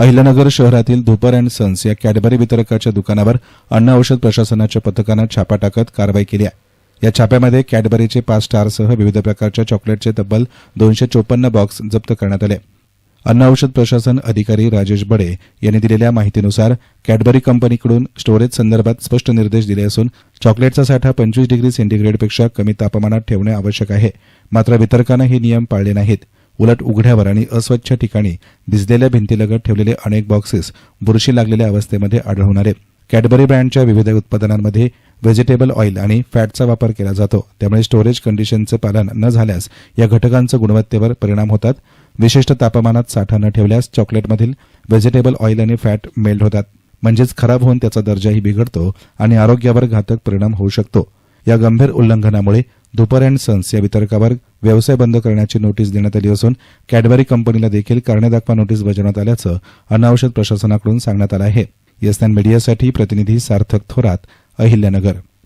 अहिल्यानगर शहरातील Dhupar and sons या Cadbury वितरकाच्या दुकानावर अन्न औषध प्रशासनाच्या पथकानं छापा टाकत कारवाई केली आहे. या छाप्यामध्ये कॅडबरीचे पाच स्टारसह विविध प्रकारच्या चॉकलेटचे तब्बल दोनशे चोपन्न बॉक्स जप्त करण्यात आले. अन्न औषध प्रशासन अधिकारी राजेश बडे यांनी दिलेल्या माहितीनुसार कॅडबरी कंपनीकडून स्टोरेज संदर्भात स्पष्ट निर्देश दिले असून चॉकलेटचा साठा पंचवीस डिग्री सेंटीग्रेडपेक्षा कमी तापमानात ठेवणे आवश्यक आहे. मात्र वितरकानं हे नियम पाळले नाहीत. उलट उघड्यावर आणि अस्वच्छ ठिकाणी भिजलेल्या भिंतीलगत ठेवलेले अनेक बॉक्सेस बुरशी लागलेल्या अवस्थेमध्ये आढळून आले. कॅडबरी ब्रँडच्या विविध उत्पादनांमध्ये व्हेजिटेबल ऑइल आणि फॅटचा वापर केला जातो. त्यामुळे स्टोरेज कंडिशनचं पालन न झाल्यास या घटकांचं गुणवत्तेवर परिणाम होतात. विशिष्ट तापमानात साठा न ठेवल्यास चॉकलेटमधील व्हेजिटेबल ऑइल आणि फॅट मेल्ट होतात. म्हणजेच खराब होऊन त्याचा दर्जाही बिघडतो आणि आरोग्यावर घातक परिणाम होऊ शकतो. या गंभीर उल्लंघनामुळे धुपर अँड सन्स या वितरकावर व्यवसाय बंद करण्याची नोटीस देण्यात आली असून कॅडबरी कंपनीला देखील कारणे दाखवा नोटीस बजावण्यात आल्याचं अन्न प्रशासनाकडून सांगण्यात आलं आहे. येसनान मीडियासाठी प्रतिनिधी सार्थक थोरात अहिल्यानगर.